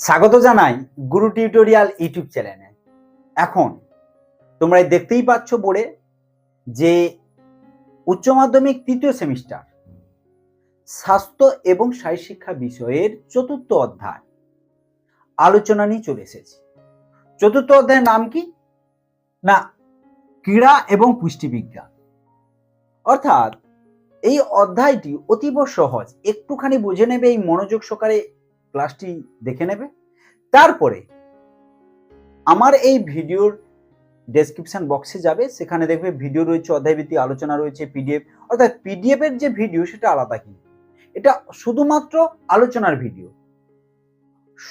স্বাগত জানাই গুরু tutorial YouTube চ্যানেলে। এখন তোমরা দেখতেই পাচ্ছ বোর্ডে যে উচ্চ মাধ্যমিক তৃতীয় সেমিস্টার স্বাস্থ্য এবং শিক্ষা বিষয়ের চতুর্থ অধ্যায় আলোচনা নিয়ে চলে এসেছি। চতুর্থ অধ্যায়ের নাম কি? না, ক্রীড়া এবং পুষ্টিবিজ্ঞান। অর্থাৎ এই অধ্যায়টি অতীব সহজ, একটুখানি বুঝে নেবে এই মনোযোগ সহকারে ক্লাসটি দেখে নেবে। তারপরে আমার এই ভিডিওর ডেসক্রিপশন বক্সে যাবে। সেখানে দেখবে ভিডিও রয়েছে অধ্যায়ভিত্তিক আলোচনা রয়েছে পিডিএফ অর্থাৎ পিডিএফ এর যে ভিডিও সেটা আলাদা কিন্তু। এটা শুধুমাত্র আলোচনার ভিডিও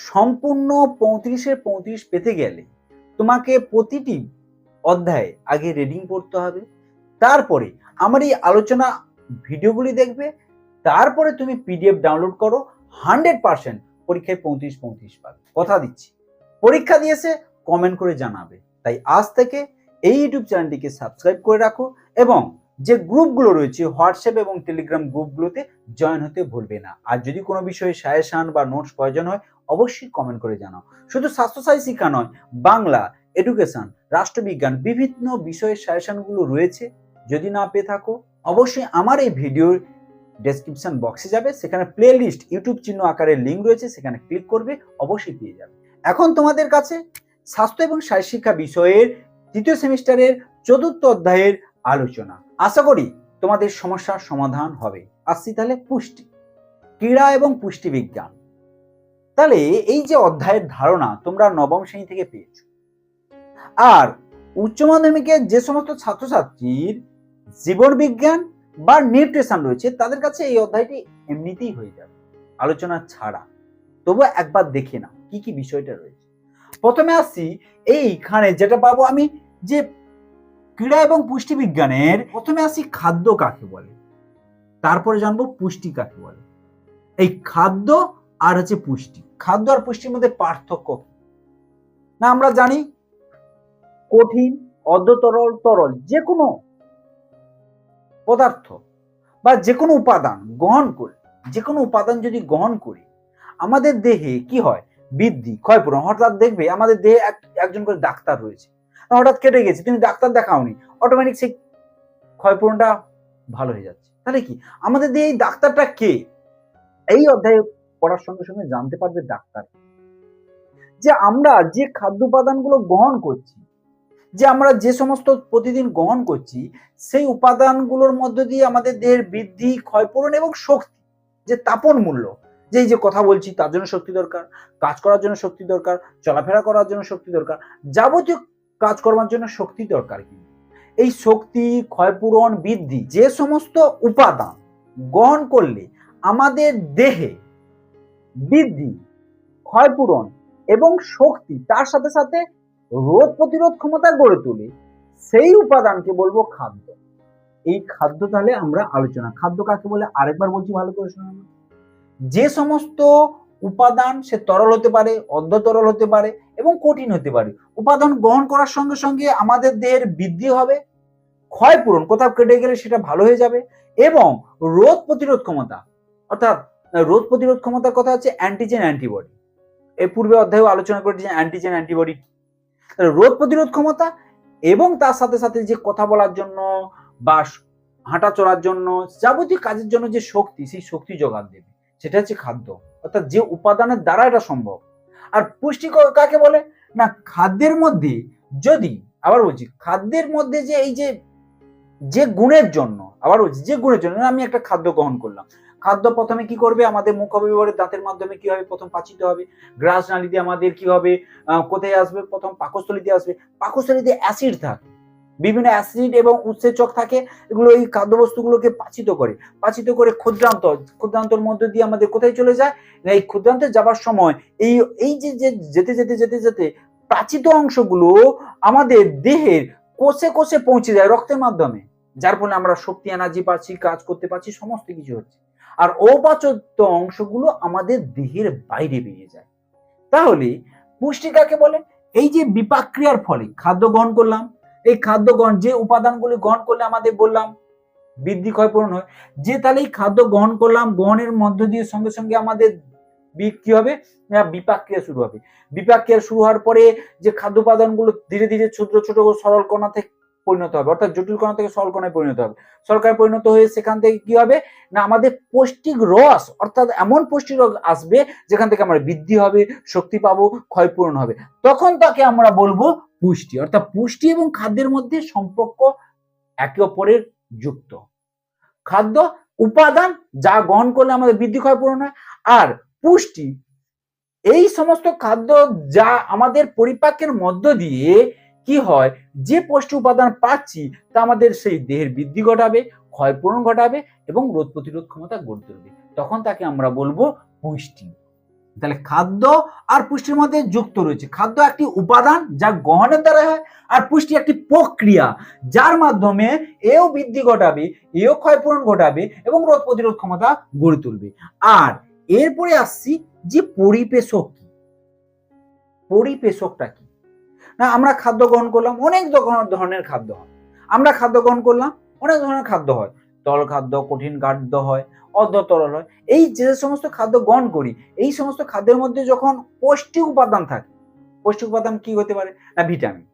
সম্পূর্ণ পঁয়ত্রিশের পঁয়ত্রিশ পেতে গেলে তোমাকে প্রতিটি অধ্যায়ে আগে রিডিং পড়তে হবে। তারপরে আমার এই আলোচনা ভিডিওগুলি দেখবে। তারপরে তুমি পিডিএফ ডাউনলোড করো। হান্ড্রেড পার্সেন্ট পরীক্ষায় পঁয়ত্রিশ পঁয়ত্রিশ পাবে। কথা দিচ্ছি। পরীক্ষা দিয়েছে কমেন্ট করে জানাবে। তাই আজ থেকে এই ইউটিউব চ্যানেলটিকে সাবস্ক্রাইব করে রাখো এবং যে গ্রুপগুলো রয়েছে হোয়াটসঅ্যাপ এবং টেলিগ্রাম গ্রুপগুলোতে জয়েন হতে ভুলবে না। আর যদি কোনো বিষয়ে সাজেশন বা নোটস প্রয়োজন হয়, অবশ্যই কমেন্ট করে জানাও। শুধু স্বাস্থ্যসাথী শিক্ষা নয়, বাংলা এডুকেশন রাষ্ট্রবিজ্ঞান বিভিন্ন বিষয়ের সাজেশনগুলো রয়েছে। যদি না পেয়ে থাকো, অবশ্যই আমার এই ভিডিওর ডেসক্রিপশন বক্সে যাবে, সেখানে প্লে লিস্ট ইউটিউব চিহ্ন আকারের লিঙ্ক রয়েছে, সেখানে ক্লিক করবে, অবশ্যই পেয়ে যাবে। এখন তোমাদের কাছে স্বাস্থ্য এবং শারীর শিক্ষা বিষয়ের তৃতীয় সেমিস্টারের চতুর্থ অধ্যায়ের আলোচনা। আশা করি তোমাদের সমস্যার সমাধান হবে। আসছি তাহলে পুষ্টি, ক্রীড়া এবং পুষ্টি বিজ্ঞান। তাহলে এই যে অধ্যায়ের ধারণা তোমরা নবম শ্রেণি থেকে পেয়েছ। আর উচ্চ মাধ্যমিকের যে সমস্ত ছাত্রছাত্রীর জীবন বিজ্ঞান বা নিউট্রিশন রয়েছে, তাদের কাছে এই অধ্যায়টি এমনিতেই হয়ে যাবে, আলোচনা ছাড়া। তবু একবার দেখে নাও, কি কি বিষয়টা রয়েছে। প্রথমে আসছি, এইখানে যেটা পাবো আমি, যে ক্রীড়া এবং পুষ্টি বিজ্ঞানের প্রথমে আসি খাদ্য কাকে বলে? তারপরে জানব পুষ্টি কাকে বলে? এই খাদ্য আর হচ্ছে পুষ্টি। খাদ্য আর পুষ্টির মধ্যে পার্থক্য? না, আমরা জানি, কঠিন অর্ধ তরল তরল যে কোনো পদার্থ বা যে কোনো উপাদান গ্রহণ করে, যে কোনো উপাদান যদি গ্রহণ করি, আমাদের দেহে কি হয়? বৃদ্ধি, ক্ষয়পূরণ। হঠাৎ দেখবে আমাদের দেহে এক- একজন করে ডাক্তার রয়েছে। হঠাৎ কেটে গেছে, তুমি ডাক্তার দেখাওনি অটোমেটিক সেই ক্ষয়পূরণটা ভালো হয়ে যাচ্ছে। তাহলে কি? আমাদের দেহে এই ডাক্তারটা কে? এই অধ্যায়ে পড়ার সঙ্গে সঙ্গে জানতে পারবে ডাক্তার। যে আমরা যে খাদ্য উপাদানগুলো গ্রহণ করছি যে আমরা যে সমস্ত প্রতিদিন গ্রহণ করছি, সেই উপাদানগুলোর মধ্য দিয়ে আমাদের দেহের বৃদ্ধি, ক্ষয়পূরণ এবং শক্তি, যে তাপন মূল্য, যে যে কথা বলছি তার জন্য শক্তি দরকার, কাজ করার জন্য শক্তি দরকার, চলাফেরা করার জন্য শক্তি দরকার, যাবতীয় কাজ করার জন্য শক্তি দরকার কিন্তু। এই শক্তি, ক্ষয়পূরণ, বৃদ্ধি, যে সমস্ত উপাদান গ্রহণ করলে আমাদের দেহে বৃদ্ধি, ক্ষয়পূরণ এবং শক্তি তার সাথে সাথে রোগ প্রতিরোধ ক্ষমতা গড়ে তোলে, সেই উপাদানকে বলব খাদ্য। এই খাদ্য তাহলে আমরা আলোচনা, খাদ্য কাকে বলে? আরেকবার বলছি ভালো করে শোনা যে সমস্ত উপাদান সে তরল হতে পারে অর্ধ তরল হতে পারে এবং কঠিন হতে পারে, উপাদান গ্রহণ করার সঙ্গে সঙ্গে আমাদের দেহের বৃদ্ধি হবে, ক্ষয়পূরণ কোথাও কেটে গেলে সেটা ভালো হয়ে যাবে এবং রোগ প্রতিরোধ ক্ষমতা, অর্থাৎ রোগ প্রতিরোধ ক্ষমতার কথা হচ্ছে অ্যান্টিজেন অ্যান্টিবডি এর পূর্বে অধ্যায়ে আলোচনা করেছি অ্যান্টিজেন অ্যান্টিবডি রোগ প্রতিরোধ ক্ষমতা এবং তার সাথে সাথে যে কথা বলার জন্য বা হাঁটা চলার জন্য যাবতীয় কাজের জন্য যে শক্তি, সেই শক্তি যোগান দেবে। সেটা হচ্ছে খাদ্য। অর্থাৎ যে উপাদানের দ্বারা এটা সম্ভব। আর পুষ্টি কাকে বলে? না, খাদ্যের মধ্যে যদি, আবার বলছি, খাদ্যের মধ্যে যে এই যে যে গুণের জন্য, আবার বলছি, যে গুণের জন্য, আমি একটা খাদ্য গ্রহণ করলাম। খাদ্য প্রথমে কি করবে? আমাদের মুখ অভিবরে দাঁতের মাধ্যমে কি হবে প্রথম পাচিত হবে? গ্রাস নালী দিয়ে আমাদের কি হবে কোথায় আসবে? প্রথম পাকস্থলীতে আসবে। পাকস্থলীতে অ্যাসিড থাকে। বিভিন্ন অ্যাসিড এবং উৎসেচক থাকে। এগুলো এই খাদ্যবস্তুগুলোকে পাচিত করে। পাচিত করে ক্ষুদ্রান্ত, ক্ষুদ্রান্তর মধ্য দিয়ে আমাদের কোথায় চলে যায়? এই ক্ষুদ্রান্তে যাবার সময় এই এই যে, যেতে যেতে যেতে যেতে প্রাচিত অংশগুলো আমাদের দেহের কোষে কোষে পৌঁছে যায় রক্তের মাধ্যমে। যার ফলে আমরা শক্তি, এনার্জি পাচ্ছি, কাজ করতে পারছি, সমস্ত কিছু হচ্ছে। আর অপাচিত অংশগুলো আমাদের দেহের বাইরে বেরিয়ে যায়। তাহলে পুষ্টি কাকে বলে? এই যে বিপাক ক্রিয়ার ফলে খাদ্য গ্রহণ করলাম, এই খাদ্য গ্রহণ, যে উপাদানগুলি গ্রহণ করলে আমাদের বললাম, বৃদ্ধি ক্ষয়পূরণ হয়, যে তাহলে এই খাদ্য গ্রহণ করলাম, গ্রহণের মধ্য দিয়ে সঙ্গে সঙ্গে আমাদের কি হবে? না বিপাক ক্রিয়া শুরু হবে। বিপাক ক্রিয়া শুরু হওয়ার পরে যে খাদ্য উপাদানগুলো ধীরে ধীরে ছোট ছোট সরল কণা থেকে পরিণত হবে। অর্থাৎ জটিল কণা থেকে সরল কণায় পরিণত হবে। সরকার পরিণত হয়ে সেখান থেকে কি হবে? না, আমাদের পৌষ্টিক রস, অর্থাৎ এমন পৌষ্টিক রস আসবে যেখান থেকে আমরা বৃদ্ধি হবে, শক্তি পাবো, ক্ষয়পূরণ হবে। তখন তাকে আমরা বলব পুষ্টি। অর্থাৎ পুষ্টি এবং খাদ্যের মধ্যে সম্পর্ক একে অপরের যুক্ত। খাদ্য উপাদান যা গ্রহণ করলে আমাদের বৃদ্ধি, ক্ষয়পূরণ হয়। আর পুষ্টি, এই সমস্ত খাদ্য যা আমাদের পরিপাকের মধ্য দিয়ে কি হয়? যে পুষ্টি উপাদান পাচ্ছি, তা আমাদের সেই দেহের বৃদ্ধি ঘটাবে, ক্ষয়পূরণ ঘটাবে এবং রোগ প্রতিরোধ ক্ষমতা গড়ে তুলবে। তখন তাকে আমরা বলব পুষ্টি। তাহলে খাদ্য আর পুষ্টির মধ্যে যুক্ত রয়েছে। খাদ্য একটি উপাদান যা গ্রহণের দ্বারা হয় আর পুষ্টি একটি প্রক্রিয়া যার মাধ্যমে এও বৃদ্ধি ঘটাবে, এও ক্ষয়পূরণ ঘটাবে এবং রোগ প্রতিরোধ ক্ষমতা গড়ে তুলবে। আর এরপরে আসছি যে পরিবেশক কি? পরিবেশকটা কি? না, আমরা খাদ্য গ্রহণ করলাম, অনেক ধরনের- খাদ্য হয়। আমরা খাদ্য গ্রহণ করলাম, অনেক ধরনের খাদ্য হয়। তরল খাদ্য, কঠিন খাদ্য হয় অর্ধ তরল হয়। এই যে সমস্ত খাদ্য গ্রহণ করি, এই সমস্ত খাদ্যের মধ্যে যখন পৌষ্টিক উপাদান থাকে, পৌষ্টিক উপাদান কি হতে পারে? না, ভিটামিন,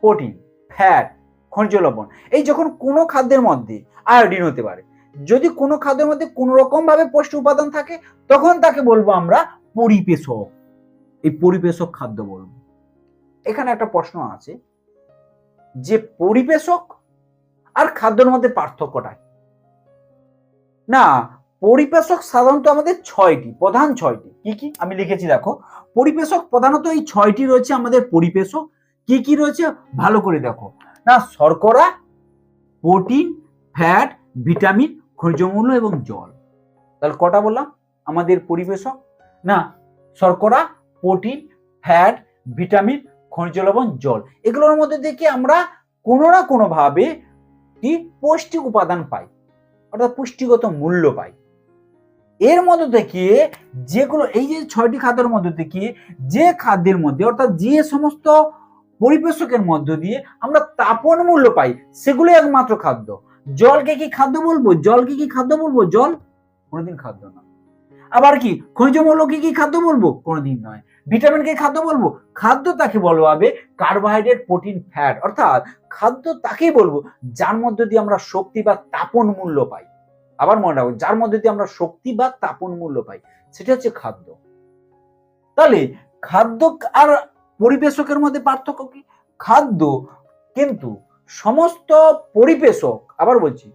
প্রোটিন, ফ্যাট, খনিজ লবণ। এই যখন কোনো খাদ্যের মধ্যে আয়োডিন হতে পারে, যদি কোনো খাদ্যের মধ্যে কোনো রকম ভাবে পুষ্টি উপাদান থাকে, তখন তাকে বলব আমরা পরিবেশক এই পরিবেশক খাদ্য বলব। এখানে একটা প্রশ্ন আছে যে পরিবেশক আর খাদ্যের মধ্যে পার্থক্যটা না পরিবেশক সাধারণত আমাদের ছয়টি, প্রধান ছয়টি। কি কি? আমি লিখেছি, দেখো। পরিবেশক প্রধানত এই ছয়টি রয়েছে আমাদের পরিবেশক কি কি রয়েছে? ভালো করে দেখো। না, শর্করা, প্রোটিন, ফ্যাট, ভিটামিন খনিজমূল্য এবং জল। তাহলে কটা বললাম? আমাদের পরিবেশক না, শর্করা, প্রোটিন, ফ্যাট, ভিটামিন খনিজ লবণ, জল। এগুলোর মধ্যে থেকে আমরা কোনো না কোনো ভাবে কি পৌষ্টিক উপাদান পাই, অর্থাৎ পুষ্টিগত মূল্য পাই। এর মধ্যে থেকে যেগুলো, এই যে ছয়টি খাদ্যের মধ্যে থেকে যে খাদ্যের মধ্যে, অর্থাৎ যে সমস্ত পরিবেশকের মধ্য দিয়ে আমরা তাপন মূল্য পাই সেগুলো একমাত্র খাদ্য। জলকে কি খাদ্য বলব? জলকে কি খাদ্য বলব? জল কোনোদিন খাদ্য নয়। আবার কি, খনিজ মৌলকে কি খাদ্য বলব? কোনোদিন নয়। ভিটামিনকে খাদ্য বলব? খাদ্য তাকে বলব হবে কার্বোহাইড্রেট প্রোটিন ফ্যাট অর্থাৎ খাদ্য তাকেই বলব যার মধ্যে দিয়ে আমরা শক্তি বা তাপন মূল্য পাই। আবার মনে রাখব যার মধ্যে দিয়ে আমরা শক্তি বা তাপন মূল্য পাই, সেটা হচ্ছে খাদ্য। তাহলে খাদ্য আর পরিবেশকের মধ্যে পার্থক্য কি? খাদ্য কিন্তু সমস্ত পরিবেশক আবার বলছি,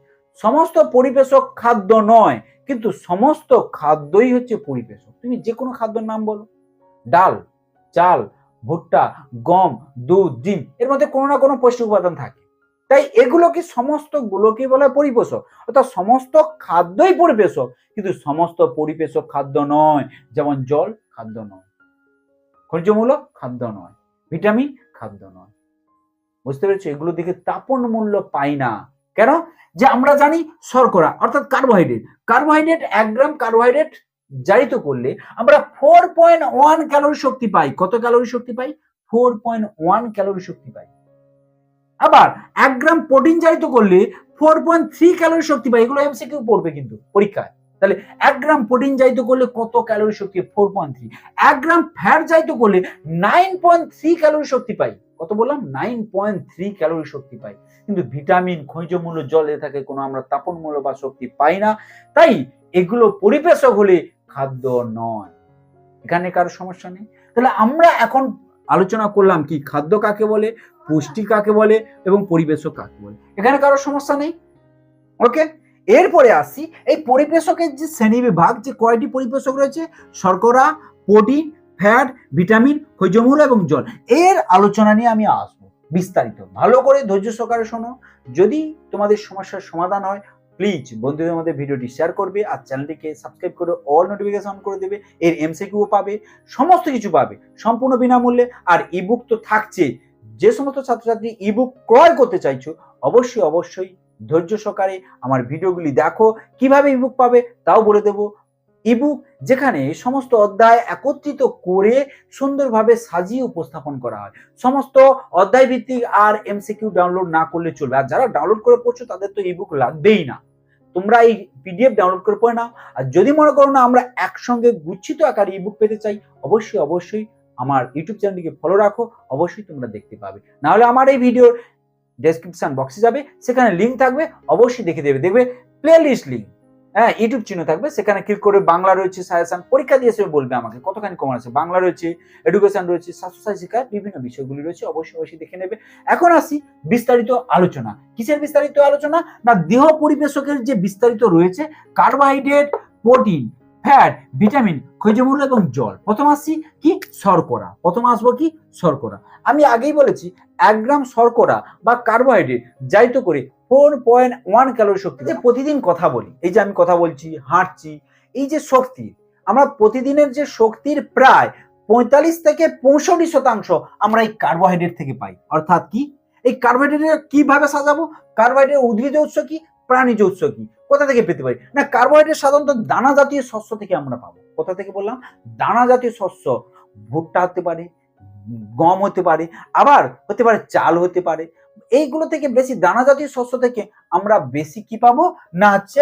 সমস্ত পরিবেশক খাদ্য নয় কিন্তু সমস্ত খাদ্যই হচ্ছে পরিবেশক। তুমি যে কোনো খাদ্যের নাম বলো। ডাল, চাল, ভুট্টা, গম, দুধ, ডিম, এর মধ্যে কোনো না কোনো পুষ্টি উপাদান থাকে। তাই এগুলো কি সমস্ত গুলোকে বলা পরিবেশক অর্থাৎ সমস্ত খাদ্যই পরিবেশক কিন্তু সমস্ত পরিবেশক খাদ্য নয়। যেমন জল, খাদ্য নয়। খনিজমূল, খাদ্য নয়। ভিটামিন, খাদ্য নয়। বুঝতে পেরেছ? এগুলো দিকে তাপন মূল্য পাই না। কেন? যে আমরা জানি শর্করা, অর্থাৎ কার্বোহাইড্রেট কার্বোহাইড্রেট এক গ্রাম কার্বোহাইড্রেট জারিত করলে আমরা ফোর পয়েন্ট ওয়ান ক্যালোরি শক্তি পাই। কত ক্যালোরি শক্তি পাই? ফোর পয়েন্ট ওয়ান ক্যালোরি শক্তি পাই। আবার এক গ্রাম প্রোটিন জারিত করলে ফোর পয়েন্ট থ্রি ক্যালোরি শক্তি পাই। এগুলো এমসিকিউ পড়বে কিন্তু পরীক্ষায়। তাহলে এক গ্রাম প্রোটিন জারিত করলে কত ক্যালোরি শক্তি? ফোর পয়েন্ট থ্রি এক গ্রাম ফ্যাট জারিত করলে নাইন পয়েন্ট থ্রি ক্যালোরি শক্তি পাই। কত বললাম? নাইন পয়েন্ট থ্রি ক্যালোরি শক্তি পাই। কিন্তু ভিটামিন খনিজ মূল্য জলে থাকে, কোনো আমরা তাপন মূল্য বা শক্তি পাই না। তাই এগুলো পরিবেশক হলে খাদ্য নয়। এখানে কারও সমস্যা নেই? তাহলে আমরা এখন আলোচনা করলাম কি খাদ্য কাকে বলে, পুষ্টি কাকে বলে এবং পরিবেশক কাকে বলে। এখানে কারও সমস্যা নেই? ওকে? এরপরে আসি, এই পরিবেশকের যে শ্রেণীবিভাগ যে কয়টি পরিবেশক রয়েছে? শর্করা, প্রোটিন, ফ্যাট, ভিটামিন খৈজমূল এবং জল। এর আলোচনা নিয়ে আমি আসব। বিস্তারিত। ভালো করে ধৈর্য সহকারে শোনো। যদি তোমাদের সমস্যার সমাধান হয় প্লিজ বন্ধুদের মধ্যে ভিডিওটি শেয়ার করবে আর চ্যানেলটিকে সাবস্ক্রাইব করে অল নোটিফিকেশন করে দেবে। এর এমসিকিউ পাবে, সমস্ত কিছু পাবে, সম্পূর্ণ বিনামূল্যে। আর ইবুক তো থাকছে। যে সমস্ত ছাত্রছাত্রী ইবুক ক্রয় করতে চাইছো, অবশ্যই অবশ্যই ধৈর্য সহকারে আমার ভিডিওগুলি দেখো। কীভাবে ইবুক পাবে, তাও বলে দেব। ইবুক যেখানে সমস্ত অধ্যায় একত্রিত করে সুন্দরভাবে সাজিয়ে উপস্থাপন করা হয়। সমস্ত অধ্যায় ভিত্তিক আর এমসিকিউ ডাউনলোড না করলে চলবে। আর যারা ডাউনলোড করে পড়ছো, তাদের তো ইবুক লাগবেই না। তোমরা এই পিডিএফ ডাউনলোড করে পড়ে নাও। আর যদি মনে করো না আমরা একসঙ্গে গুচ্ছিত আকারে ইবুক পেতে চাই, অবশ্যই অবশ্যই আমার ইউটিউব চ্যানেলটিকে ফলো রাখো। অবশ্যই তোমরা দেখতে পাবে। নাহলে আমার এই ভিডিওর ডেসক্রিপশন বক্সে যাবে। সেখানে লিঙ্ক থাকবে। অবশ্যই দেখে দেবে। দেখবে প্লে লিস্ট লিঙ্ক হ্যাঁ ইউটিউব চিহ্ন থাকবে। সেখানে ক্লিক করে বাংলা রয়েছে সাজেশন পরীক্ষা দিয়ে সে বলবে আমাকে, কতখানি কমন আছে? বাংলা রয়েছে এডুকেশন রয়েছে স্বাস্থ্য শিক্ষা, বিভিন্ন বিষয়গুলি রয়েছে, অবশ্যই অবশ্যই দেখে নেবে। এখন আসি বিস্তারিত আলোচনা। কিসের বিস্তারিত আলোচনা? না, দেহ পরিবেশকের যে বিস্তারিত রয়েছে কার্বোহাইড্রেট প্রোটিন ফ্যাট, ভিটামিন খনিজমূল্য এবং জল। প্রথম আসছি কি? শর্করা। প্রথম আসব কি? শর্করা। আমি আগেই বলেছি, এক গ্রাম শর্করা বা কার্বোহাইড্রেট যাইতো করে ফোর পয়েন্ট ওয়ান ক্যালোরি শক্তি যে প্রতিদিন কথা বলি, এই যে আমি কথা বলছি, হাঁটছি, এই যে শক্তি, আমরা প্রতিদিনের যে শক্তির প্রায় পঁয়তাল্লিশ থেকে পঁয়ষট্টি শতাংশ আমরা এই কার্বোহাইড্রেট থেকে পাই। অর্থাৎ কি? এই কার্বোহাইড্রেট কীভাবে সাজাবো? কার্বোহাইড্রেট উদ্ভিদ উৎস কি? প্রাণীজ উৎস কি? কোথা থেকে পেতে পারি? না, কার্বোহাইড্রেট সাধারণত দানা জাতীয় শস্য থেকে আমরা পাবো। কোথা থেকে বললাম? দানা জাতীয় শস্য। ভুট্টা হতে পারে, গম হতে পারে, আবার হতে পারে চাল হতে পারে। এইগুলো থেকে বেশি দানা জাতীয় শস্য থেকে আমরা বেশি কি পাবো? না হচ্ছে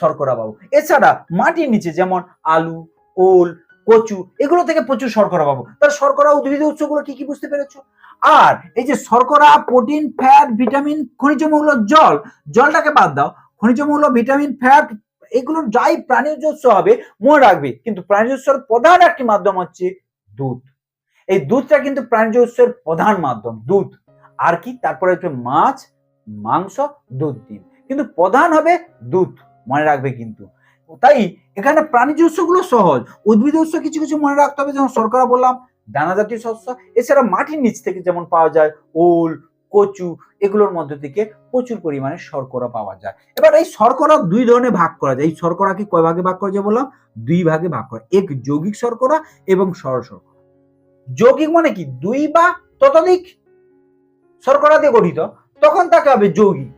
শর্করা পাবো। এছাড়া মাটির নিচে যেমন আলু, ওল, কচু, এগুলো থেকে প্রচুর শর্করা পাবো। তার শর্করা উদ্ভিদ উৎসগুলো কি কি বুঝতে পেরেছ? আর এই যে শর্করা, প্রোটিন, ফ্যাট, ভিটামিন, খনিজ মৌল, জল, জলটাকে বাদ দাও। খনিজ মৌল ভিটামিন, ফ্যাট, এগুলো যাই প্রাণীজ উৎস হবে, মনে রাখবে। কিন্তু প্রাণীজ উৎসের প্রধান একটি মাধ্যম হচ্ছে দুধ। এই দুধটা কিন্তু প্রাণীজ উৎসের প্রধান মাধ্যম, দুধ। আর কি? তারপরে হচ্ছে মাছ, মাংস, দুধ, ডিম। কিন্তু প্রধান হবে দুধ, মনে রাখবে কিন্তু। তাই এখানে প্রাণীজ উৎসগুলো সহজ। উদ্ভিদ উৎস কিছু কিছু মনে রাখতে হবে, যেমন শর্করা বললাম, দানা জাতীয় শস্য, এছাড়া মাটির নিচ থেকে যেমন পাওয়া যায়, ওল কচু এগুলোর মধ্যে থেকে প্রচুর পরিমাণে শর্করা পাওয়া যায়। এবার এই শর্করা দুই ধরনের ভাগ করা যায়। এই শর্করা কি কয় ভাগে ভাগ করা যায় বললাম? দুই ভাগে ভাগ করা। এক যৌগিক শর্করা এবং সরল শর্করা। যৌগিক মানে কি? দুই বা ততোধিক শর্করা দিয়ে গঠিত, তখন তাকে হবে যৌগিক।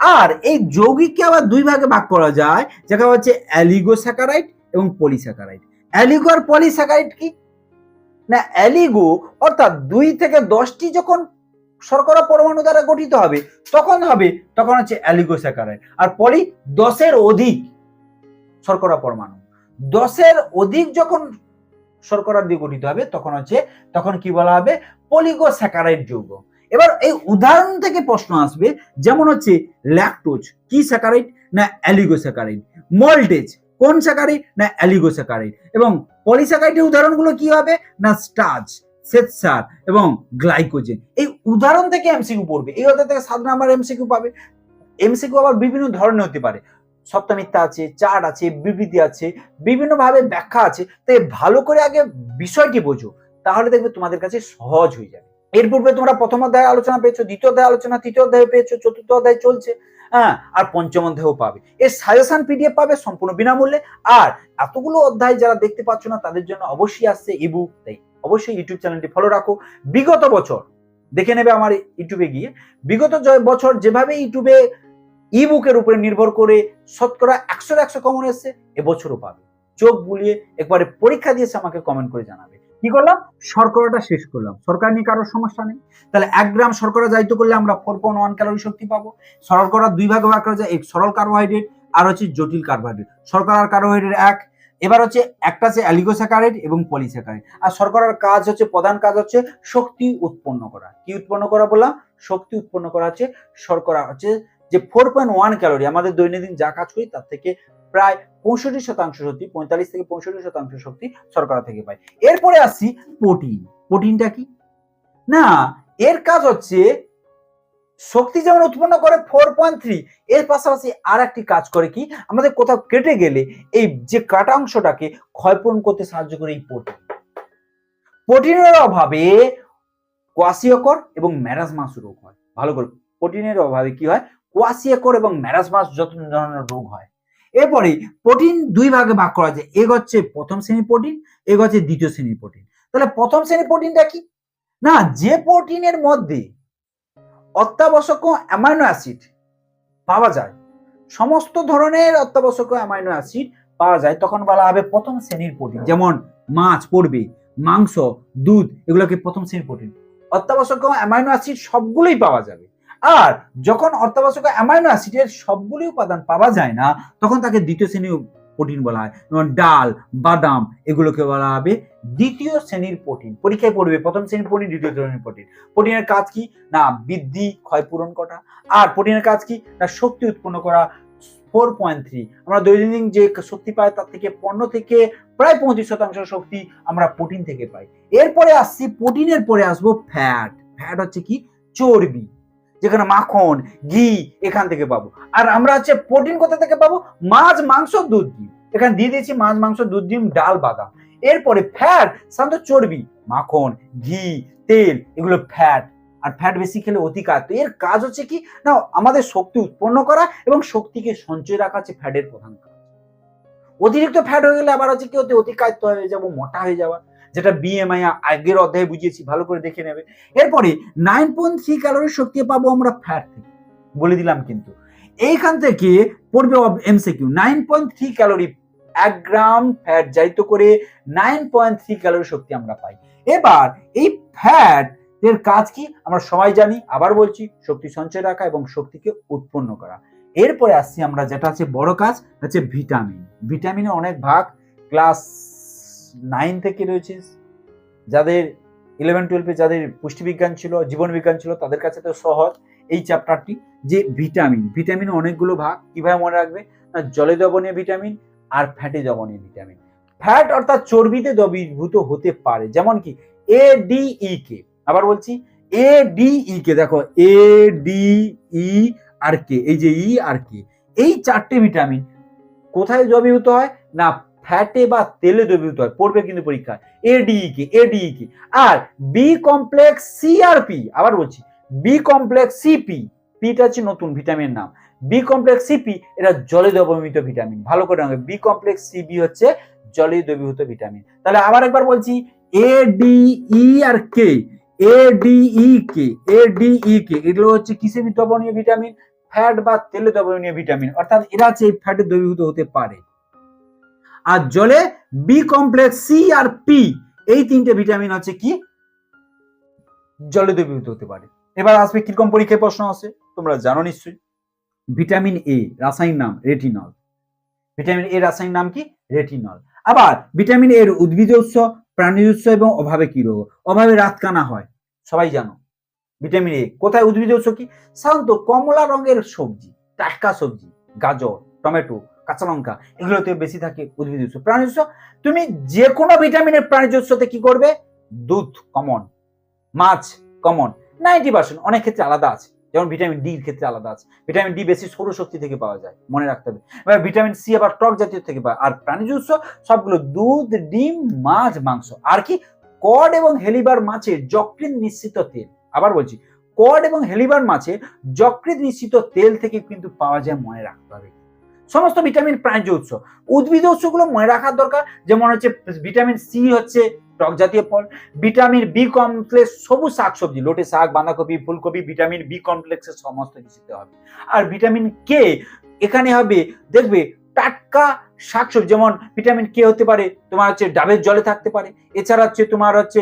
আর এই যৌগিককে আবার দুই ভাগে ভাগ করা যায় যেটা হচ্ছে অ্যালিগোস্যাকারাইড এবং পলিস্যাকারাইড অ্যালিগো আর পলিস্যাকারাইড কি? না, অ্যালিগো অর্থাৎ দুই থেকে দশটি যখন শর্করা পরমাণু দ্বারা গঠিত হবে। তখন হবে, তখন হচ্ছে অ্যালিগোস্যাকারাইড আর পলি দশের অধিক শর্করা পরমাণু। দশের অধিক যখন শর্করা দিয়ে গঠিত হবে, তখন হচ্ছে, তখন কি বলা হবে? পলিগোস্যাকারাইড যৌগ। এবার এই উদাহরণ থেকে প্রশ্ন আসবে, যেমন হচ্ছে ল্যাকটোজ, কি স্যাকারাইড না অ্যালিগোস্যাকারাইড মল্টেজ, কোন স্যাকারাইড না অ্যালিগোস্যাকারাইড এবং পলিস্যাকারাইডের উদাহরণগুলো কি হবে? না স্টার্চ। শ্বেতসার এবং গ্লাইকোজেন। এই উদাহরণ থেকে এমসিকিউ পড়বে। এই অধ্যায় থেকে সাত নাম্বার এমসিকিউ পাবে। এমসিকিউ আবার বিভিন্ন ধরনের হতে পারে। সপ্তামিথ্যা আছে চার্ট আছে, বিবৃতি আছে বিভিন্ন ভাবে ব্যাখ্যা আছে। তাই ভালো করে আগে বিষয়টি বোঝো, তাহলে দেখবে তোমাদের কাছে সহজ হয়ে যাবে। এর পূর্বে তোমরা প্রথম অধ্যায় আলোচনা পেয়েছ, দ্বিতীয় অধ্যায় আলোচনা, তৃতীয় অধ্যায় পেয়েছ, চতুর্থ অধ্যায় চলছে হ্যাঁ আর পঞ্চম অধ্যায়ও পাবে। এর সাজেশন পিডিএফ পাবে সম্পূর্ণ বিনামূল্যে। আর এতগুলো অধ্যায় যারা দেখতে পাচ্ছ না, তাদের জন্য অবশ্যই আসছে ইবুক তাই অবশ্যই ইউটিউব চ্যানেলটি ফলো রাখো। বিগত বছর, দেখে নেবে আমার ইউটিউবে গিয়ে, বিগত বছর যেভাবে ইউটিউবে ইবুকের উপরে নির্ভর করে শতকরা একশো একশো কমন এসছে, এবছরও পাবে। চোখ বুলিয়ে একবারে পরীক্ষা দিয়েছে আমাকে কমেন্ট করে জানাবে। কি করলাম? শর্করাটা শেষ করলাম। শর্করা নিয়ে কারোর সমস্যা নেই। তাহলে এক গ্রাম শর্করা যাইতে করলে আমরা ফোর পয়েন্ট ওয়ান ক্যালোরি শক্তি পাবো। শর্করা দুই ভাগে ভাগ করা যায়, এক সরল কার্বোহাইড্রেট আর হচ্ছে জটিল কার্বোহাইড্রেট শর্করা আর কার্বোহাইড্রেট এক এবার হচ্ছে একটা আছে অ্যালিগোস্যাকারাইড এবং পলিস্যাকারাইড আর শর্করার কাজ হচ্ছে, প্রধান কাজ হচ্ছে শক্তি উৎপন্ন করা। কি উৎপন্ন করা বললাম? শক্তি উৎপন্ন করা হচ্ছে, শর্করা হচ্ছে যে ফোর পয়েন্ট ওয়ান ক্যালোরি আমাদের দৈনন্দিন যা কাজ করি তার থেকে প্রায় পঁয়ষট্টি শতাংশ শক্তি, পঁয়তাল্লিশ থেকে পঁয়ষট্টি শতাংশ শক্তি শর্করা থেকে পাই। এরপরে আসছি প্রোটিন। প্রোটিনটা কি? না, এর কাজ হচ্ছে শক্তি যেমন উৎপন্ন করে ফোর পয়েন্ট থ্রি এর পাশাপাশি আর একটি কাজ করে কি? আমাদের কোথাও কেটে গেলে এই যে কাটা অংশটাকে ক্ষয়পূরণ করতে সাহায্য করে এই প্রোটিন প্রোটিনের অভাবে কোয়াসিয়কর এবং ম্যারাজমাস রোগ হয়। ভালো করে প্রোটিনের অভাবে কি হয়? কোয়াসিয়কর এবং ম্যারাজমাস যত ধরনের রোগ হয়। এরপরে প্রোটিন দুই ভাগে ভাগ করা যায়। এক হচ্ছে প্রথম শ্রেণির প্রোটিন এক হচ্ছে দ্বিতীয় শ্রেণির প্রোটিন তাহলে প্রথম শ্রেণির প্রোটিনটা কি? না, যে প্রোটিনের মধ্যে অত্যাবশ্যক অ্যামাইনো অ্যাসিড পাওয়া যায়। সমস্ত ধরনের অত্যাবশ্যক অ্যামাইনো অ্যাসিড পাওয়া যায়, তখন বলা হবে প্রথম শ্রেণির প্রোটিন। যেমন মাছ পড়বে, মাংস, দুধ, এগুলোকে প্রথম শ্রেণির প্রোটিন। অত্যাবশ্যক অ্যামাইনো অ্যাসিড সবগুলোই পাওয়া যাবে। আর যখন অত্যাবশ্যক অ্যামাইনো অ্যাসিডের সবগুলি উপাদান পাওয়া যায় না, তখন তাকে দ্বিতীয় শ্রেণির প্রোটিন বলা হয়। যেমন ডাল, বাদাম, এগুলোকে বলা হবে দ্বিতীয় শ্রেণির প্রোটিন। পরীক্ষায় পড়বে প্রথম শ্রেণির প্রোটিন, দ্বিতীয় শ্রেণির প্রোটিন। প্রোটিনের কাজ কি? না, বৃদ্ধি, ক্ষয়পূরণ করা। আর প্রোটিনের কাজ কি? না, শক্তি উৎপন্ন করা। Four point three. আমরা দৈনন্দিন যে শক্তি পাই, তার থেকে পনেরো থেকে প্রায় পঁয়ত্রিশ শতাংশ শক্তি আমরা প্রোটিন থেকে পাই। এরপরে আসছি, প্রোটিনের পরে আসব ফ্যাট। ফ্যাট হচ্ছে কি? চর্বি। যেখানে মাখন, ঘি এখান থেকে পাবো। আর আমরা হচ্ছে প্রোটিন কোথা থেকে পাবো? মাছ, মাংস, দুধ ডিম। এখানে দিয়ে দিয়েছি মাছ, মাংস, দুধ ডিম, ডাল, বাদাম। এরপরে ফ্যাট, সাধারণত চর্বি, মাখন, ঘি, তেল, এগুলো ফ্যাট। আর ফ্যাট বেশি খেলে অতিকার তো এর কাজ হচ্ছে কি? না, আমাদের শক্তি উৎপন্ন করা এবং শক্তিকে সঞ্চয় রাখা হচ্ছে ফ্যাটের প্রধান কাজ। অতিরিক্ত ফ্যাট হয়ে গেলে আবার হচ্ছে কি? হতে অতিকায়িত হয়ে যাব, মোটা হয়ে যাওয়া। যেটা বিএমআই আগের অধ্যায়ে বুঝিয়েছি, ভালো করে দেখে নেবে। এরপরে নাইন পয়েন্ট থ্রি ক্যালোরি শক্তি পাবো আমরা ফ্যাট থেকে। বলে দিলাম কিন্তু। এইখান থেকে পড়বে MCQ nine point three calorie এক গ্রাম ফ্যাট যাইতো করে নাইন পয়েন্ট থ্রি ক্যালোরি শক্তি আমরা পাই। এবার এই ফ্যাট এর কাজ কি? আমরা সবাই জানি, আবার বলছি, শক্তি সঞ্চয় রাখা এবং শক্তিকে উৎপন্ন করা। এরপরে আসছি আমরা, যেটা আছে বড় কাজ, হচ্ছে ভিটামিন ভিটামিনের অনেক ভাগ ক্লাস নাইন থেকে রয়েছে। যাদের ইলেভেন টুয়েলভে যাদের পুষ্টিবিজ্ঞান ছিল জীবন বিজ্ঞান ছিল, তাদের কাছে তো সহজ। এই চ্যাপ্টারটি যে ভিটামিন ভিটামিন অনেকগুলো ভাগ কীভাবে মনে রাখবে? না, জলে দ্রবণীয় ভিটামিন আর ফ্যাটে দ্রবণীয় ভিটামিন ফ্যাট অর্থাৎ চর্বিতে দ্রবীভূত হতে পারে, যেমন কি এ ডি ই কে আবার বলছি এ ডি ই কে দেখো এ ডি ই আর কে এই যে ই আর কে এই চারটে ভিটামিন কোথায় দ্রবীভূত হয়? না ফ্যাটে বা তেলে দ্রবীভূত হয়, পড়বে কিন্তু পরীক্ষায়। এডিই কে এডিই কে আর বি কমপ্লেক্স সিআরপি আবার বলছি বি কমপ্লেক্স সিপি পিটা হচ্ছে নতুন ভিটামিন নাম। বি কমপ্লেক্স সিপি এটা জলে দ্রবীভূত ভিটামিন ভালো করে রাখবে বি কমপ্লেক্স সিবি হচ্ছে জলে দ্রবীভূত ভিটামিন তাহলে আবার একবার বলছি এ ই আর কে এ ই কে এ ই কে এগুলো হচ্ছে কিসে দ্রবণীয় ভিটামিন ফ্যাট বা তেলে দ্রবণীয় ভিটামিন অর্থাৎ এরা হচ্ছে এই ফ্যাটে দ্রবীভূত হতে পারে। আর জলে বি কমপ্লেক্স সি আর পি এই তিনটে ভিটামিন হচ্ছে কি? জলে দ্রবীভূত হতে পারে। এবার আসবে কীরকম পরীক্ষায় প্রশ্ন আছে তোমরা জানো নিশ্চয়ই। ভিটামিন এ রাসায়নিক নাম রেটিনল ভিটামিন এ রাসায়নিক নাম কি? রেটিনল আবার ভিটামিন এর উদ্ভিদ উৎস প্রাণীজ উৎস এবং অভাবে কি রোগ? অভাবে রাতকানা হয়। সবাই জানো। ভিটামিন এ কোথায় উদ্ভিদ উৎস কি? সাধারণত কমলা রঙের সবজি, টাটকা সবজি, গাজর, টমেটো কাঁচা লঙ্কা এগুলোতে বেশি থাকে উদ্ভিদ উৎস। প্রাণী উৎস, তুমি যে কোনো ভিটামিনের প্রাণীজ উৎসতে কি করবে? দুধ কমন মাছ কমন নাইনটি পার্সেন্ট অনেক ক্ষেত্রে আলাদা আছে। যেমন ভিটামিন ডি ক্ষেত্রে আলাদা আছে। ভিটামিন ডি বেশি সৌরশক্তি থেকে পাওয়া যায়, মনে রাখতে হবে। এবার ভিটামিন সি আবার টক জাতীয় থেকে পাওয়া আর প্রাণীজ উৎস, সবগুলো দুধ, ডিম, মাছ, মাংস। আর কি? কড এবং হেলিবার মাছের যকৃত নিশ্চিত তেল। আবার বলছি, কড এবং হেলিবার মাছের যকৃত নিশ্চিত তেল থেকে কিন্তু পাওয়া যায় মনে রাখতে হবে। সমস্ত ভিটামিন প্রাণীজ উৎস। উদ্ভিদ উৎসগুলো মনে রাখার দরকার, যেমন হচ্ছে ভিটামিন সি হচ্ছে টক জাতীয় ফল ভিটামিন বি কমপ্লেক্স সবুজ শাকসবজি লোটে শাক, বাঁধাকপি, ফুলকপি ভিটামিন বি কমপ্লেক্সের সমস্ত কিছুতে হবে। আর ভিটামিন কে এখানে হবে, দেখবে টাটকা শাকসবজি, যেমন ভিটামিন কে হতে পারে, তোমার হচ্ছে ডাবের জলে থাকতে পারে, এছাড়া হচ্ছে তোমার হচ্ছে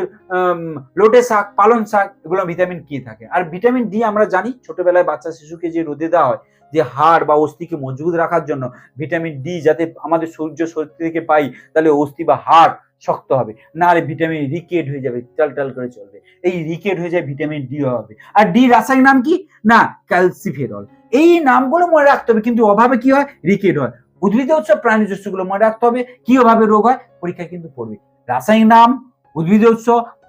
লোটে শাক পালন শাক, এগুলো ভিটামিন কে থাকে। আর ভিটামিন ডি আমরা জানি, ছোটবেলায় বাচ্চা শিশুকে যে রোদে দেওয়া হয় যে হাড় বা অস্থিকে মজবুত রাখার জন্য ভিটামিন ডি যাতে আমাদের সূর্য শক্তি থেকে পাই, তাহলে অস্থি বা হাড় শক্ত হবে। না হলে ভিটামিন রিকেট হয়ে যাবে টাল টাল করে চলবে। এই রিকেট হয়ে যায় ভিটামিন ডি হবে। আর ডি রাসায়নিক নাম কি? না, ক্যালসিফেরল। এই নামগুলো মনে রাখতে হবে, কিন্তু অভাবে কি হয়? রিকেট হয়। উদ্ভিদ উৎস প্রাণীজ উৎসগুলো মনে রাখতে হবে, কি অভাবে রোগ হয়? পরীক্ষা কিন্তু পড়বে। রাসায়নিক নাম, উদ্ভিদ উৎস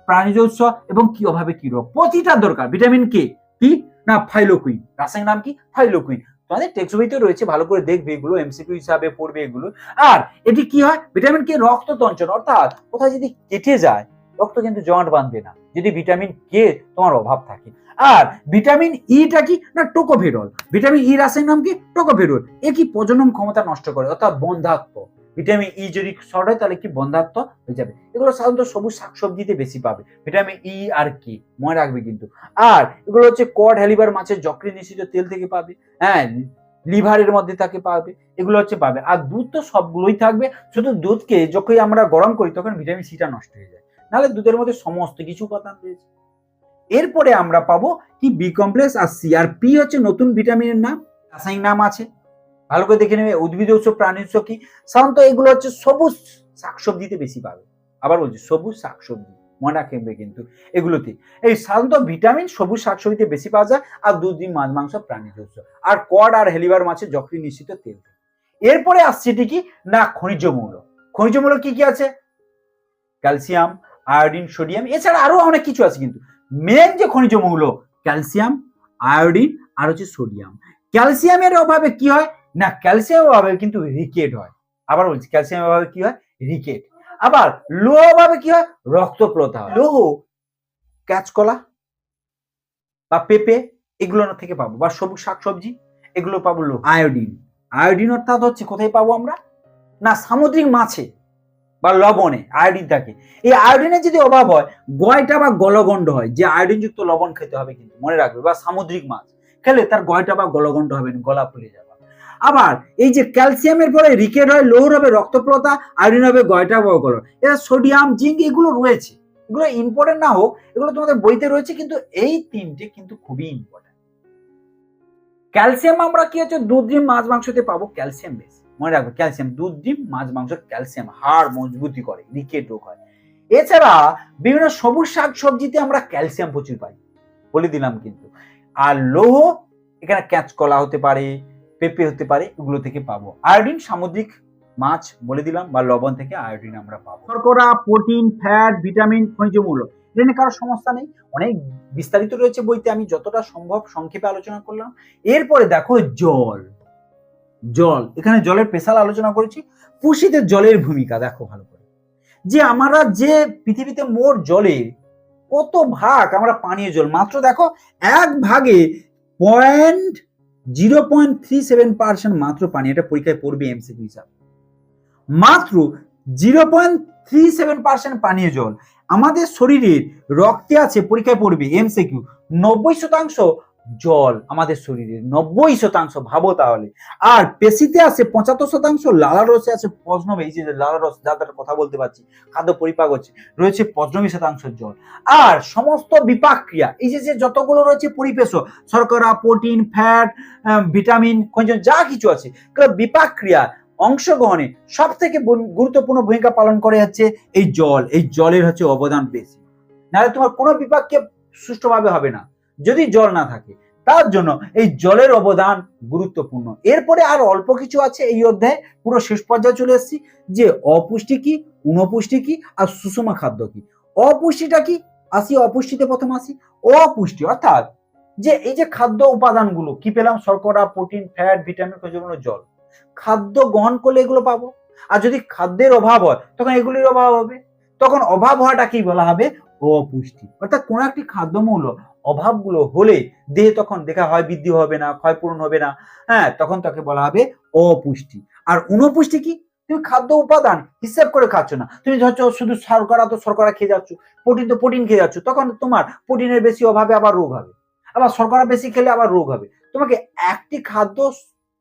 প্রাণীজ উৎস, এবং কি অভাবে কি রোগ? প্রতিটা দরকার। ভিটামিন কে কি না ফাইলোকুইন রাসায়নিক নাম কি? ফাইলোকুইন তোমাদের টেক্সট বইতে রয়েছে, ভালো করে দেখবে এগুলো এমসিকিউ হিসাবে পড়বে এগুলো। আর এটি কি হয়? ভিটামিন কে রক্ত তঞ্চন, অর্থাৎ কোথায় যদি কেটে যায়, রক্ত কিন্তু জমাট বাঁধবে না। যদি ভিটামিন কে তোমার অভাব থাকে। আর ভিটামিন ইটা কি? না টোকোফেরল ভিটামিন ই রাসায়নিক নাম কি? টোকোফেরল এ কি প্রজনন ক্ষমতা নষ্ট করে, অর্থাৎ বন্ধাত্ম। ভিটামিন ই যদি শর্ট হয়, তাহলে কি বন্ধাত্ম হয়ে যাবে। এগুলো সাধারণত সবুজ শাকসবজিতে বেশি পাবে। ভিটামিন ই আর কি? মনে রাখবে কিন্তু। আর এগুলো হচ্ছে কড হ্যালিবার মাছের যকৃত নিশ্চিত তেল থেকে পাবে। হ্যাঁ লিভারের মধ্যে তাকে পাবে। এগুলো হচ্ছে পাবে। আর দুধ তো সবগুলোই থাকবে। শুধু দুধকে যখনই আমরা গরম করি, তখন ভিটামিন সিটা নষ্ট হয়ে যায়। নাহলে দুধের মধ্যে সমস্ত কিছু উপাদান রয়েছে। এরপরে আমরা পাবো কি বি কমপ্লেক্স আর সি আর পি হচ্ছে নতুন ভিটামিনের নাম। রাসায়নিক নাম আছে। ভালো করে দেখে নেবে, উদ্ভিদ উৎস, প্রাণী উৎস কি? সাধারণত এগুলো হচ্ছে সবুজ শাকসবজিতে বেশি পাবে। আবার বলছি, সবুজ শাকসবজি মনে রাখবে কিন্তু এগুলোতে। এই সাধারণত ভিটামিন সবুজ শাকসবজিতে বেশি পাওয়া যায় আর দুধ মাছ, মাংস, প্রাণীজ উৎস। আর কড আর হেলিবার মাছের যকৃত নিশ্চিত তেল এরপরে আসছে এটি কি? না, খনিজ মৌল। খনিজ মৌল কি কি আছে? ক্যালসিয়াম, আয়োডিন, সোডিয়াম, এছাড়া আরও অনেক কিছু আছে কিন্তু। মেন যে খনিজ মৌল, ক্যালসিয়াম, আয়োডিন আর হচ্ছে সোডিয়াম। ক্যালসিয়ামের অভাবে কি হয়? না ক্যালসিয়াম অভাবে কিন্তু রিকেট হয়। আবার বলছি ক্যালসিয়ামের অভাবে কি হয়? রিকেট আবার লোহ অভাবে কি হয়? রক্তপ্লতা হয়। লোহ ক্যাচকলা বা পেঁপে এগুলো থেকে পাবো। বা সবুজ শাকসবজি এগুলো পাবো লোহ। আয়োডিন আয়োডিন অর্থাৎ হচ্ছে কোথায় পাবো আমরা? না সামুদ্রিক মাছে বা লবণে আয়োডিন থাকে। এই আয়োডিনের যদি অভাব হয় গয়টা বা গলগণ্ড হয় যে আয়োডিনযুক্ত লবণ খেতে হবে কিন্তু মনে রাখবে বা সামুদ্রিক মাছ খেলে তার গয়টা বা গলগণ্ড হবে না, গলা ফুলে যাবে। আবার এই যে ক্যালসিয়ামের পরে রিকেট হয় লোহর হবে রক্তপ্রতা আয়োডিন হবে গয়টা বা গল এরা সোডিয়াম, জিঙ্ক এগুলো রয়েছে। এগুলো ইম্পর্টেন্ট না হোক, এগুলো তোমাদের বইতে রয়েছে, কিন্তু এই তিনটে কিন্তু খুবই ইম্পর্টেন্ট ক্যালসিয়াম আমরা কি হচ্ছে, দুধ, ডিম, মাছ, মাংসতে পাবো ক্যালসিয়াম বেশি। মনে রাখবে, ক্যালসিয়াম, দুধ, ডিম, মাছ, মাংস, ক্যালসিয়াম, হাড় মজবুতি করে, রিকেট রোগ হয়। এছাড়া বিভিন্ন সবুজ শাক সবজিতে আমরা ক্যালসিয়াম প্রচুর পাই। বলে দিলাম কিন্তু। আর লৌহ, এখানে ক্যাচ কলা হতে পারে পেঁপে হতে পারে, এগুলো থেকে পাবো। আয়োডিন সামুদ্রিক মাছ বলে দিলাম, বা লবণ থেকে আয়োডিন আমরা পাবো। শর্করা, প্রোটিন, ফ্যাট, ভিটামিন খনিজ মূল্য এটা কারও সমস্যা নেই। অনেক বিস্তারিত রয়েছে বইতে, আমি যতটা সম্ভব সংক্ষেপে আলোচনা করলাম। এরপরে দেখো জল। জল। এখানে জলের স্পেশাল আলোচনা করেছি। পুষিতে জলের ভূমিকা, দেখো ভালো করে। যে আমরা যে পৃথিবীতে মোট জলের কত ভাগ, আমরা পানীয় জল। মাত্র দেখো, এক ভাগে point zero point three seven percent মাত্র পানি, এটা পরীক্ষায় পড়বে এমসিকিউ হিসাবে। মাত্র zero point three seven percent পানীয় জল। আমাদের শরীরের রক্তে আছে, পরীক্ষায় পড়বে এমসিকিউ নব্বই শতাংশ জল আমাদের শরীরে। নব্বই শতাংশ ভাবো তাহলে। আর পেশিতে আছে পঁচাত্তর শতাংশ, লালা রসে আছে পজনবে। এই যে লালা রস যাদের কথা বলতে পারছি, খাদ্য পরিপাক হচ্ছে, রয়েছে পজনবী শতাংশ জল। আর সমস্ত বিপাক ক্রিয়া এই যে যে যতগুলো রয়েছে পরিবেশ শর্করা, প্রোটিন, ফ্যাট ভিটামিন, খনিজ, যা কিছু আছে বিপাক ক্রিয়া অংশগ্রহণে সব থেকে গুরুত্বপূর্ণ ভূমিকা পালন করে হচ্ছে এই জল। এই জলের হচ্ছে অবদান বেশি। নাহলে তোমার কোনো বিপাককে সুষ্ঠুভাবে হবে না। যদি জল না থাকে। তার জন্য এই জলের অবদান গুরুত্বপূর্ণ। এরপরে আর অল্প কিছু আছে এই অধ্যায়ে। পুরো শেষ পর্যায়ে চলে এসেছি যে অপুষ্টি কি উনপুষ্টি কি, আর সুষম খাদ্য কি। অপুষ্টিটা কি? আসি অপুষ্টিতে প্রথম আসি। অপুষ্টি অর্থাৎ যে এই যে খাদ্য উপাদানগুলো, কি পেলাম? শর্করা, প্রোটিন, ফ্যাট, ভিটামিন যেগুলো জল। খাদ্য গ্রহণ করলে এগুলো পাবো। আর যদি খাদ্যের অভাব হয়, তখন এগুলির অভাব হবে। তখন অভাব হওয়াটা কি বলা হবে? অপুষ্টি। অর্থাৎ কোন একটি খাদ্যমূল্য অভাবগুলো হলে দেহে তখন দেখা হয় বৃদ্ধি হবে না, ক্ষয়পূরণ হবে না। হ্যাঁ তখন তাকে বলা হবে অপুষ্টি। আর অনুপুষ্টি কি? তুমি খাদ্য উপাদান হিসাব করে খাচ্ছ না। তুমি ধরছো শুধু শর্করা তো শর্করা খেয়ে যাচ্ছ, প্রোটিন তো প্রোটিন খেয়ে যাচ্ছ, তখন তোমার প্রোটিনের বেশি অভাবে আবার রোগ হবে। আবার শর্করা বেশি খেলে আবার রোগ হবে। তোমাকে একটি খাদ্য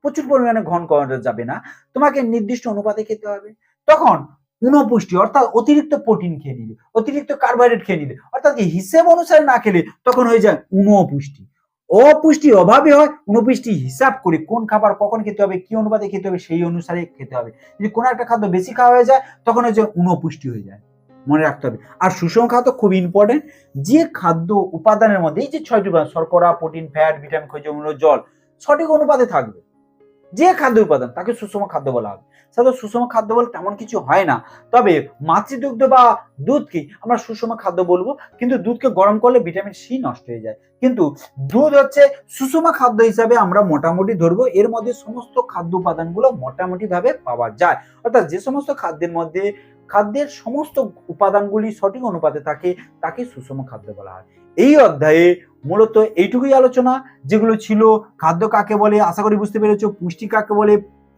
প্রচুর পরিমাণে ঘন করা যাবে না। তোমাকে নির্দিষ্ট অনুপাতে খেতে হবে। তখন উনপুষ্টি অর্থাৎ অতিরিক্ত প্রোটিন খেয়ে নিলে, অতিরিক্ত কার্বোহাইড্রেট খেয়ে নিলে, অর্থাৎ হিসেব অনুসারে না খেলে, তখন হয়ে যায় উনপুষ্টি অপুষ্টি অভাবে হয় উনপুষ্টি হিসাব করে কোন খাবার কখন খেতে হবে, কি অনুপাতে খেতে হবে, সেই অনুসারে খেতে হবে। যদি কোনো একটা খাদ্য বেশি খাওয়া হয়ে যায়, তখন হচ্ছে উনপুষ্টি হয়ে যায়। মনে রাখতে হবে। আর সুষম খাদ্য খুব ইম্পর্টেন্ট যে খাদ্য উপাদানের মধ্যে এই যে ছয়টি শর্করা, প্রোটিন ফ্যাট ভিটামিন খনিজ জল, সঠিক অনুপাতে থাকবে। যে খাদ্য উপাদান, তাকে সুষম খাদ্য বলা হবে। সাধারণত সুষম খাদ্য বলে তেমন কিছু হয় না। তবে মাতৃদুগ্ধ বা দুধকে আমরা সুষম খাদ্য বলব, কিন্তু দুধকে গরম করলে ভিটামিন সি নষ্ট হয়ে যায়। কিন্তু দুধ হচ্ছে সুষম খাদ্য হিসাবে আমরা মোটামুটি ধরবো। এর মধ্যে সমস্ত খাদ্য উপাদানগুলো মোটামুটিভাবে পাওয়া যায়। অর্থাৎ যে সমস্ত খাদ্যের মধ্যে খাদ্যের সমস্ত উপাদানগুলি সঠিক অনুপাতে থাকে, তাকে সুষম খাদ্য বলা হয়। এই অধ্যায়ে মূলত এইটুকুই আলোচনা, যেগুলো ছিল খাদ্য কাকে বলে, আশা করি বুঝতে পেরেছ, পুষ্টি কাকে বলে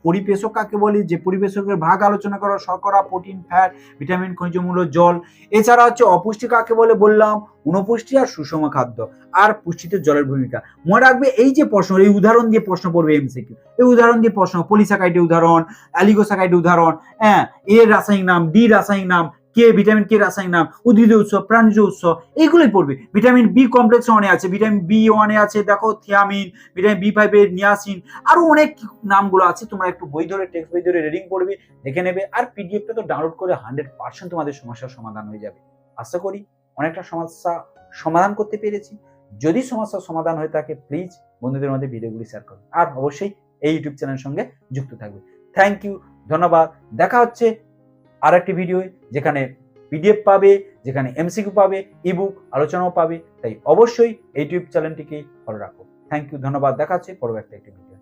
পরিবেশক কাকে বলি? যে পরিবেশকের ভাগ আলোচনা করা, শর্করা, প্রোটিন ফ্যাট ভিটামিন খনিজ জল। এছাড়া হচ্ছে অপুষ্টি কাকে বলে বললাম? অনুপুষ্টি আর সুষম খাদ্য। আর পুষ্টিতে জলের ভূমিকা। মনে রাখবে এই যে প্রশ্ন, এই উদাহরণ দিয়ে প্রশ্ন পড়বে এমসিকিউ এই উদাহরণ দিয়ে প্রশ্ন পলিসাকাইটের উদাহরণ অ্যালিগোসাকাইটের উদাহরণ হ্যাঁ এর রাসায়নিক নাম ডি রাসায়নিক নাম কে ভিটামিন কে রাসায়নিক নাম, উদ্ভিদ উৎস, প্রাণীজ উৎস এইগুলোই পড়বে। ভিটামিন বি কমপ্লেক্স ওয়ানে আছে ভিটামিন বি ওয়ানে আছে, দেখো থিয়ামিন ভিটামিন বি ফাইভে নিয়াসিন আরও অনেক নামগুলো আছে, তোমরা একটু বই ধরে টেক্সট বই ধরে রিডিং পড়বে, দেখে নেবে, আর পিডিএফটা তো ডাউনলোড করে হান্ড্রেড পার্সেন্ট তোমাদের সমস্যার সমাধান হয়ে যাবে। আশা করি অনেকটা সমস্যা সমাধান করতে পেরেছি। যদি সমস্যার সমাধান হয়ে থাকে প্লিজ বন্ধুদের মধ্যে ভিডিওগুলি শেয়ার করুন আর অবশ্যই এই ইউটিউব চ্যানেলের সঙ্গে যুক্ত থাকবে। থ্যাংক ইউ ধন্যবাদ, দেখা হচ্ছে আর একটি ভিডিও যেখানে পিডিএফ পাবে, যেখানে এমসিকিউ পাবে ইবুক আলোচনাও পাবে। তাই অবশ্যই এই ইউটিউব চ্যানেলটিকে ফলো রাখো। থ্যাংক ইউ ধন্যবাদ। দেখাচ্ছে পরবর্তী একটি ভিডিও